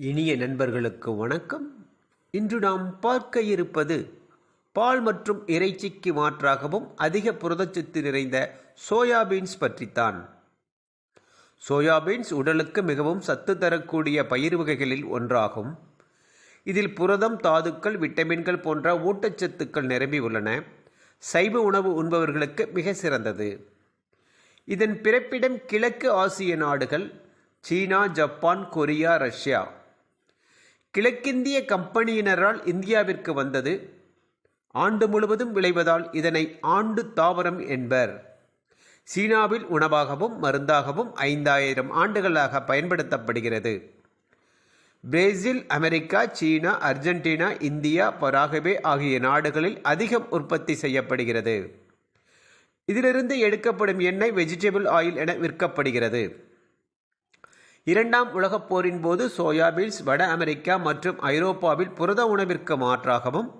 இனிய நண்பர்களுக்கு வணக்கம். இன்று நாம் பார்க்க இருப்பது பால் மற்றும் இறைச்சிக்கு மாற்றாகவும் அதிக புரதச்சத்து நிறைந்த சோயாபீன்ஸ் பற்றித்தான். சோயாபீன்ஸ் உடலுக்கு மிகவும் சத்து தரக்கூடிய பயிர் வகைகளில் ஒன்றாகும். இதில் புரதம் தாதுக்கள் விட்டமின்கள் போன்ற ஊட்டச்சத்துக்கள் நிரம்பி உள்ளன. சைவ உணவு உண்பவர்களுக்கு மிக சிறந்தது. இதன் பிறப்பிடம் கிழக்கு ஆசிய நாடுகள் சீனா ஜப்பான் கொரியா ரஷ்யா. கிழக்கிந்திய கம்பெனியினரால் இந்தியாவிற்கு வந்தது. ஆண்டு முழுவதும் விளைவதால் இதனை ஆண்டு தாவரம் என்பர். சீனாவில் உணவாகவும் மருந்தாகவும் ஐந்தாயிரம் ஆண்டுகளாக பயன்படுத்தப்படுகிறது. பிரேசில் அமெரிக்கா சீனா அர்ஜென்டினா இந்தியா பராகுவே ஆகிய நாடுகளில் அதிகம் உற்பத்தி செய்யப்படுகிறது. இதிலிருந்து எடுக்கப்படும் எண்ணெய் வெஜிடபிள் ஆயில் என விற்கப்படுகிறது. இரண்டாம் உலகப் போரின் போது சோயாபீன்ஸ் வட அமெரிக்கா மற்றும் ஐரோப்பாவில் புரத உணவிற்கு மாற்றாகவும்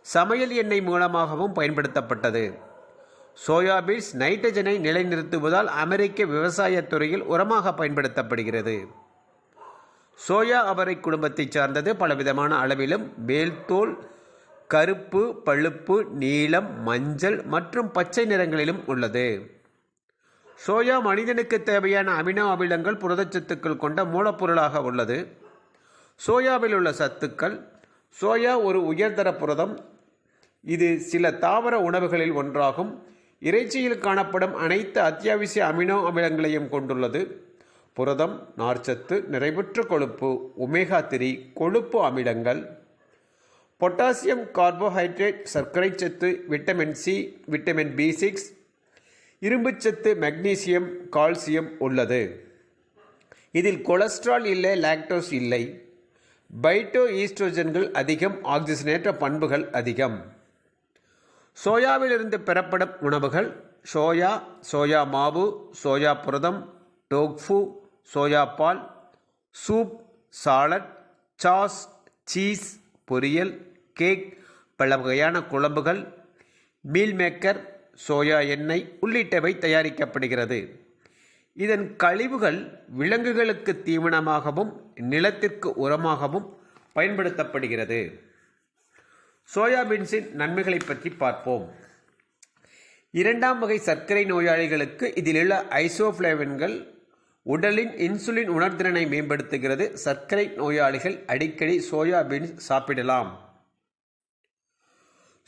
சமையல் எண்ணெய் மூலமாகவும் பயன்படுத்தப்பட்டது. சோயாபீன்ஸ் நைட்ரஜனை நிலைநிறுத்துவதால் அமெரிக்க விவசாயத் துறையில் உரமாக பயன்படுத்தப்படுகிறது. சோயா அவரை குடும்பத்தைச் சார்ந்தது. பலவிதமான அளவிலும் மேல்தோல் கருப்பு பழுப்பு நீலம் மஞ்சள் மற்றும் பச்சை நிறங்களிலும் உள்ளது. சோயா மனிதனுக்கு தேவையான அமினோ அமிலங்கள் புரதச்சத்துக்கள் கொண்ட மூலப்பொருளாக உள்ளது. சோயாவில் உள்ள சத்துக்கள் சோயா ஒரு உயர்தர புரதம். இது சில தாவர உணவுகளில் ஒன்றாகும். இறைச்சியில் காணப்படும் அனைத்து அத்தியாவசிய அமினோ அமிலங்களையும் கொண்டுள்ளது. புரதம் நார்ச்சத்து நிறைவுற்ற கொழுப்பு ஒமேகா திரி கொழுப்பு அமிலங்கள். பொட்டாசியம் கார்போஹைட்ரேட் சர்க்கரை சத்து vitamin C vitamin B six இரும்புச்சத்து மெக்னீசியம் கால்சியம் உள்ளது. இதில் கொலஸ்ட்ரால் இல்லை லாக்டோஸ் இல்லை. பைட்டோ ஈஸ்ட்ரோஜன்கள் அதிகம் ஆக்சிஜனேற்ற பண்புகள் அதிகம். சோயாவிலிருந்து பெறப்படும் உணவுகள் சோயா சோயா மாவு சோயா புரதம் டோக்ஃபு சோயா பால் சூப் சாலட் சாஸ் சீஸ் பொரியல் கேக் பல வகையான குழம்புகள் மீல் மேக்கர் சோயா எண்ணெய் உள்ளிட்டவை தயாரிக்கப்படுகிறது. இதன் கழிவுகள் விலங்குகளுக்கு தீவனமாகவும் நிலத்திற்கு உரமாகவும் பயன்படுத்தப்படுகிறது. சோயாபீன்ஸின் நன்மைகளை பற்றி பார்ப்போம். இரண்டாம் வகை சர்க்கரை நோயாளிகளுக்கு இதிலுள்ள ஐசோஃப்ளேவன்கள் உடலின் இன்சுலின் உணர்திறனை மேம்படுத்துகிறது. சர்க்கரை நோயாளிகள் அடிக்கடி சோயாபீன்ஸ் சாப்பிடலாம்.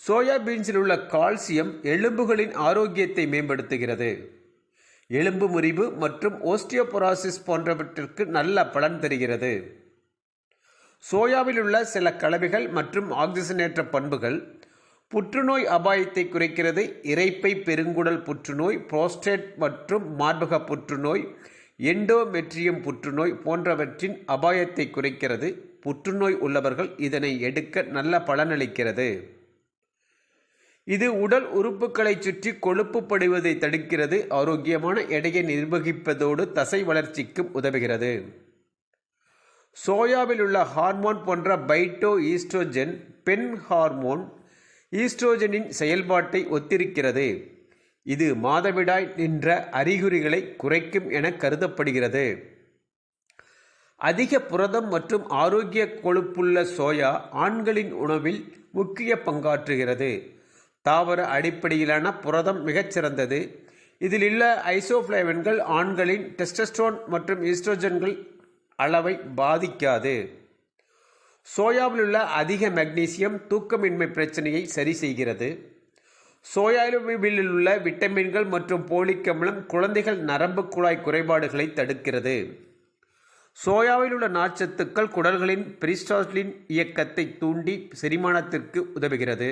சோயாபீன்ஸில் உள்ள கால்சியம் எலும்புகளின் ஆரோக்கியத்தை மேம்படுத்துகிறது. எலும்பு முறிவு மற்றும் ஓஸ்டியோபொராசிஸ் போன்றவற்றிற்கு நல்ல பலன் தருகிறது. சோயாவில் உள்ள சில கலவைகள் மற்றும் ஆக்சிஜனேற்ற பண்புகள் புற்றுநோய் அபாயத்தை குறைக்கிறது. இரைப்பை பெருங்குடல் புற்றுநோய் புரோஸ்டேட் மற்றும் மார்பக புற்றுநோய் எண்டோமெட்ரியம் புற்றுநோய் போன்றவற்றின் அபாயத்தை குறைக்கிறது. புற்றுநோய் உள்ளவர்கள் இதனை எடுக்க நல்ல பலனளிக்கிறது. இது உடல் உறுப்புகளை சுற்றி கொழுப்பு படுவதை தடுக்கிறது. ஆரோக்கியமான எடையை நிர்வகிப்பதோடு தசை வளர்ச்சிக்கும் உதவுகிறது. சோயாவில் உள்ள ஹார்மோன் போன்ற பைட்டோ ஈஸ்ட்ரோஜன் பெண் ஹார்மோன் ஈஸ்ட்ரோஜனின் செயல்பாட்டை ஒத்திருக்கிறது. இது மாதவிடாய் நின்ற அறிகுறிகளை குறைக்கும் என கருதப்படுகிறது. அதிக புரதம் மற்றும் ஆரோக்கிய கொழுப்புள்ள சோயா ஆண்களின் உணவில் முக்கிய பங்காற்றுகிறது. தாவர அடிப்படையிலான புரதம் மிகச்சிறந்தது. இதில் உள்ள ஐசோஃப்ளேவன்கள் ஆண்களின் டெஸ்டஸ்ட்ரோன் மற்றும் ஈஸ்ட்ரோஜன்கள் அளவை பாதிக்காது. சோயாவில் உள்ள அதிக மெக்னீசியம் தூக்கமின்மை பிரச்சனையை சரி செய்கிறது. சோயாவில் உள்ள விட்டமின்கள் மற்றும் போலிக் அமிலம் குழந்தைகள் நரம்பு குழாய் குறைபாடுகளை தடுக்கிறது. சோயாவில் உள்ள நார்ச்சத்துக்கள் குடல்களின் பிரிஸ்டாஸ்லின் இயக்கத்தை தூண்டி செரிமானத்திற்கு உதவுகிறது.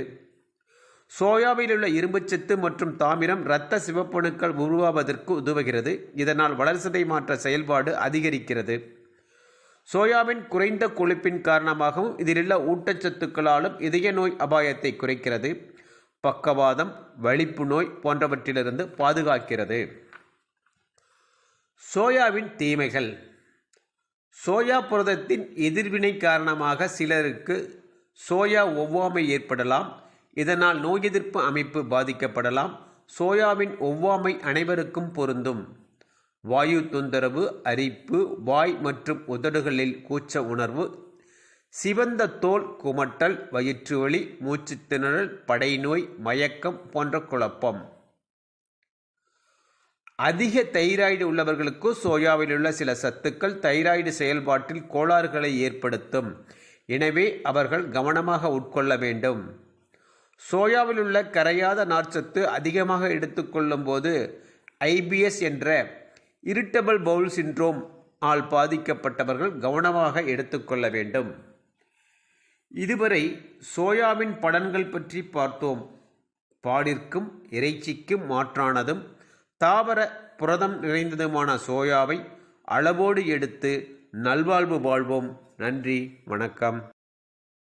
சோயாவில் உள்ள இரும்புச்சத்து மற்றும் தாமிரம் இரத்த சிவப்பணுக்கள் உருவாவதற்கு உதவுகிறது. இதனால் வளர்சிதை மாற்ற செயல்பாடு அதிகரிக்கிறது. சோயாவின் குறைந்த கொழுப்பின் காரணமாகவும் இதிலுள்ள ஊட்டச்சத்துக்களாலும் இதய நோய் அபாயத்தை குறைக்கிறது. பக்கவாதம் வலிப்பு நோய் போன்றவற்றிலிருந்து பாதுகாக்கிறது. சோயாவின் தீமைகள். சோயா புரதத்தின் எதிர்வினை காரணமாக சிலருக்கு சோயா ஒவ்வாமை ஏற்படலாம். இதனால் நோய் எதிர்ப்பு அமைப்பு பாதிக்கப்படலாம். சோயாவின் ஒவ்வாமை அனைவருக்கும் பொருந்தும். வாயு தொந்தரவு அரிப்பு வாய் மற்றும் உதடுகளில் கூச்ச உணர்வு சிவந்த தோல் குமட்டல் வயிற்று வலி திணறல் படைநோய் மயக்கம் போன்ற குழப்பம். அதிக தைராய்டு உள்ளவர்களுக்கு சோயாவில் உள்ள சில சத்துக்கள் தைராய்டு செயல்பாட்டில் கோளாறுகளை ஏற்படுத்தும். எனவே அவர்கள் கவனமாக உட்கொள்ள வேண்டும். சோயாவில் உள்ள கரையாத நார்ச்சத்து அதிகமாக எடுத்துக்கொள்ளும் போது ஐபிஎஸ் என்ற இரிட்டபிள் பவுல் சின்ட்ரோம் ஆல் பாதிக்கப்பட்டவர்கள் கவனமாக எடுத்துக்கொள்ள வேண்டும். இதுவரை சோயாவின் பலன்கள் பற்றி பார்த்தோம். பாலிற்கும் இறைச்சிக்கும் மாற்றானதும் தாவர புரதம் நிறைந்ததுமான சோயாவை அளவோடு எடுத்து நல்வாழ்வு வாழ்வோம். நன்றி வணக்கம்.